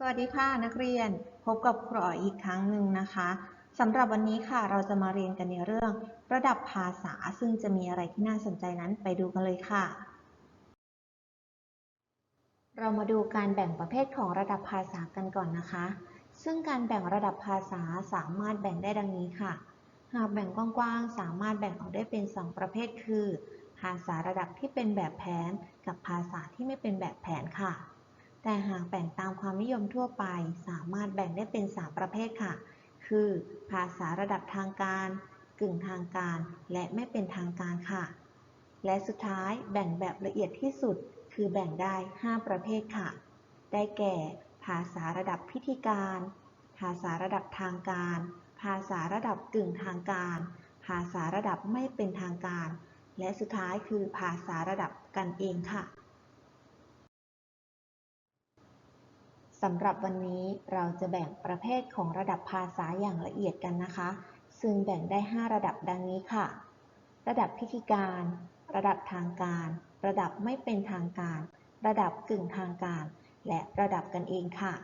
สวัสดีค่ะนักเรียนพบกับครูอ๋อยอีกครั้งหนึ่งนะคะสำหรับวันนี้ค่ะเราจะมาเรียนกันในเรื่อง ระดับภาษาซึ่งจะมีอะไรที่น่าสนใจนั้นไปดูกันเลยค่ะ เรามาดูการแบ่งประเภทของระดับภาษากันก่อนนะคะ ซึ่งการแบ่งระดับภาษาสามารถแบ่งได้ดังนี้ค่ะ หากแบ่งกว้างๆสามารถแบ่งออกได้เป็น 2 ประเภท คือ ภาษาระดับที่เป็นแบบแผน กับภาษาที่ไม่เป็นแบบแผนค่ะ แต่หากแบ่งตามความนิยมทั่วไป สามารถแบ่งได้เป็น 3 ประเภทค่ะ คือ ภาษาระดับทางการ กึ่งทางการ และไม่เป็นทางการค่ะ และสุดท้ายแบ่งแบบละเอียดที่สุด คือแบ่งได้ 5 ประเภทค่ะ ได้แก่ ภาษาระดับพิธีการ ภาษาระดับทางการ ภาษาระดับกึ่งทางการ ภาษาระดับไม่เป็นทางการ และสุดท้ายคือภาษาระดับกันเองค่ะ สำหรับวันนี้เราจะแบ่งประเภทของระดับภาษาอย่างละเอียดกันนะคะ ซึ่งแบ่งได้ 5 ระดับดังนี้ค่ะ ระดับพิธีการ ระดับทางการ ระดับไม่เป็นทางการ ระดับกึ่งทางการ และระดับกันเองค่ะ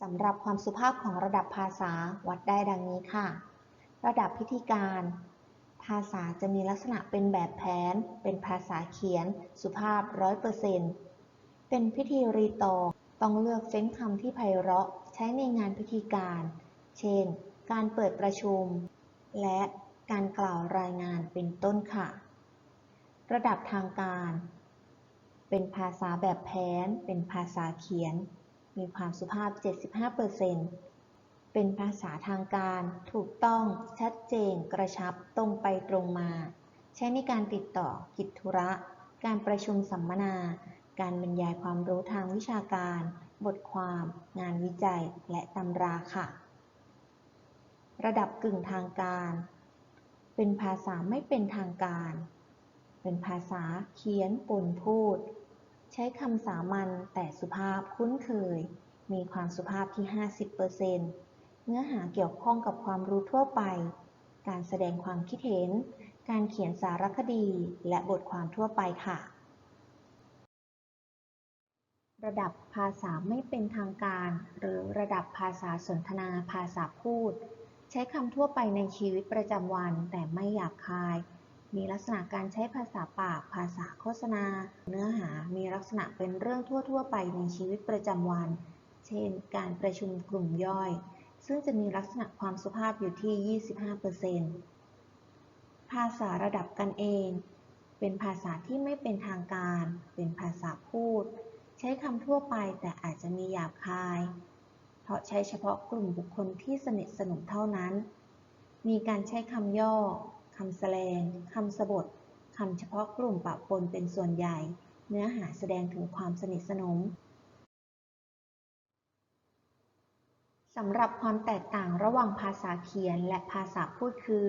สำหรับความสุภาพของระดับภาษาวัดได้ดังนี้ค่ะ ระดับพิธีการ ภาษาจะมีลักษณะเป็นแบบแผน เป็นภาษาเขียน สุภาพร้อยเปอร์เซ็นต์เป็นพิธีรีตองต้องเลือกเฟ้นคำที่ไพเราะใช้ในงานพิธีการ เช่น การเปิดประชุม และการกล่าวรายงานเป็นต้นค่ะ ระดับทางการ เป็นภาษาแบบแผน เป็นภาษาเขียน มีความสุภาพ 75%เเป็นภาษาทางการ ถูกต้อง ชัดเจน กระชับ ตรงไปตรงมา ใช้ในการติดต่อ กิจธุระ การประชุมสัมมนา การบรรยายความรู้ทางวิชาการ บทความ งานวิจัย และตำราค่ะ ระดับกึ่งทางการ เป็นภาษาไม่เป็นทางการ เป็นภาษาเขียนปนพูด ใช้คำสามัญแต่สุภาพคุ้นเคย มีความสุภาพที่ 50%เเนื้อหาเกี่ยวข้องกับความรู้ทั่วไป การแสดงความคิดเห็น การเขียนสารคดี และบทความทั่วไปค่ะ ระดับภาษาไม่เป็นทางการ หรือระดับภาษาสนทนาภาษาพูด ใช้คำทั่วไปในชีวิตประจำวันแต่ไม่หยาบคาย มีลักษณะการใช้ภาษาปาก ภาษาโฆษณา เนื้อหามีลักษณะเป็นเรื่องทั่ว ๆ ไปในชีวิตประจำวัน เช่น การประชุมกลุ่มย่อย ซึ่งจะมีลักษณะความสุภาพอยู่ที่ 25%ภาษาระดับกันเอง เป็นภาษาที่ไม่เป็นทางการ เป็นภาษาพูด ใช้คำทั่วไปแต่อาจจะมีหยาบคาย เพราะใช้เฉพาะกลุ่มบุคคลที่สนิทสนมเท่านั้น มีการใช้คำย่อ คำแสลงคำสบท คำเฉพาะกลุ่มปะปนเป็นส่วนใหญ่ เนื้อหาแสดงถึงความสนิทสนม สำหรับความแตกต่างระหว่างภาษาเขียนและภาษาพูดคือ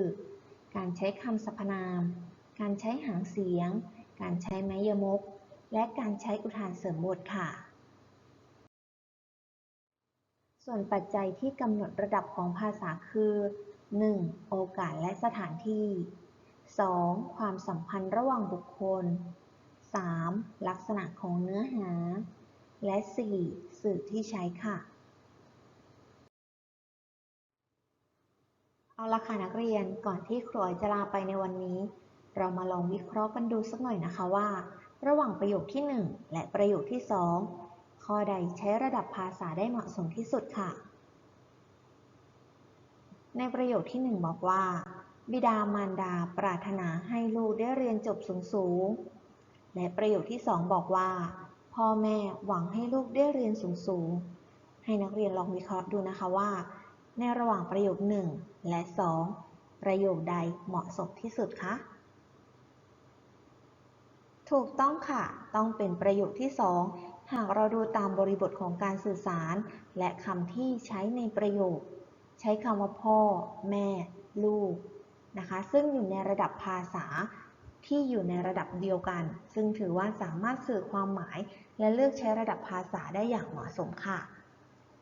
การใช้คำสรรพนาม การใช้หางเสียง การใช้ไม้ยมก และการใช้อุทานเสริมบทค่ะ ส่วนปัจจัยที่กำหนดระดับของภาษาคือ 1. โอกาสและสถานที่ 2. ความสัมพันธ์ระหว่างบุคคล 3. ลักษณะของเนื้อหา และ 4. สื่อที่ใช้ค่ะ เอาละค่ะนักเรียนก่อนที่ครูอ๋อยจะลาไปในวันนี้ เรามาลองวิเคราะห์กันดูสักหน่อยนะคะว่า ระหว่างประโยคที่ 1 และประโยคที่ 2 ข้อใดใช้ระดับภาษาได้เหมาะสมที่สุดค่ะ ในประโยคที่ 1 บอกว่า บิดามารดาปรารถนาให้ลูกได้เรียนจบสูงๆและประโยคที่ 2 บอกว่า พ่อแม่หวังให้ลูกได้เรียนสูงๆให้นักเรียนลองวิเคราะห์ดูนะคะว่า ในระหว่างประโยค 1 และ 2 ประโยคใดเหมาะสมที่สุดคะ ถูกต้องค่ะ ต้องเป็นประโยคที่ 2 หากเราดูตามบริบทของการสื่อสาร และคำที่ใช้ในประโยค ใช้คำว่าพ่อ แม่ ลูกนะคะ ซึ่งอยู่ในระดับภาษาที่อยู่ในระดับเดียวกัน ซึ่งถือว่าสามารถสื่อความหมาย และเลือกใช้ระดับภาษาได้อย่างเหมาะสมค่ะ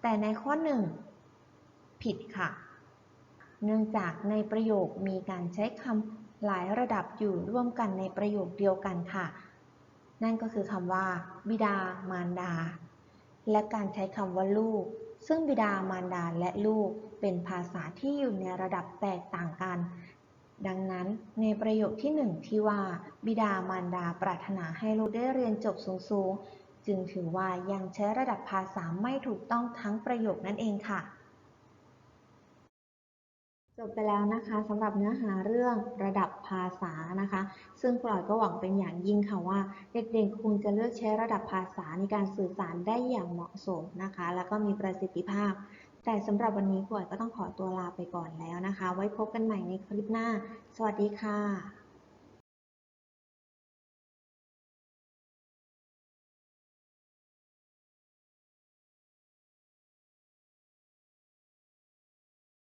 แต่ในข้อ 1 ผิดค่ะ เนื่องจากในประโยคมีการใช้คำหลายระดับอยู่ร่วมกันในประโยคเดียวกันค่ะ นั่นก็คือคำว่า บิดามารดา และการใช้คำว่าลูก ซึ่งบิดามารดาและลูกเป็นภาษาที่อยู่ในระดับแตกต่างกัน ดังนั้นในประโยคที่หนึ่งที่ว่า บิดามารดาปรารถนาให้ลูกได้เรียนจบสูงๆ จึงถือว่ายังใช้ระดับภาษาไม่ถูกต้องทั้งประโยคนั่นเองค่ะ จบไปแล้วนะคะสำหรับเนื้อหาเรื่องระดับภาษานะคะ ซึ่งปลอยก็หวังเป็นอย่างยิ่งค่ะว่า เด็กๆคงจะเลือกใช้ระดับภาษาในการสื่อสารได้อย่างเหมาะสมนะคะ แล้วก็มีประสิทธิภาพ แต่สำหรับวันนี้ปลอยก็ต้องขอตัวลาไปก่อนแล้วนะคะ ไว้พบกันใหม่ในคลิปหน้า สวัสดีค่ะ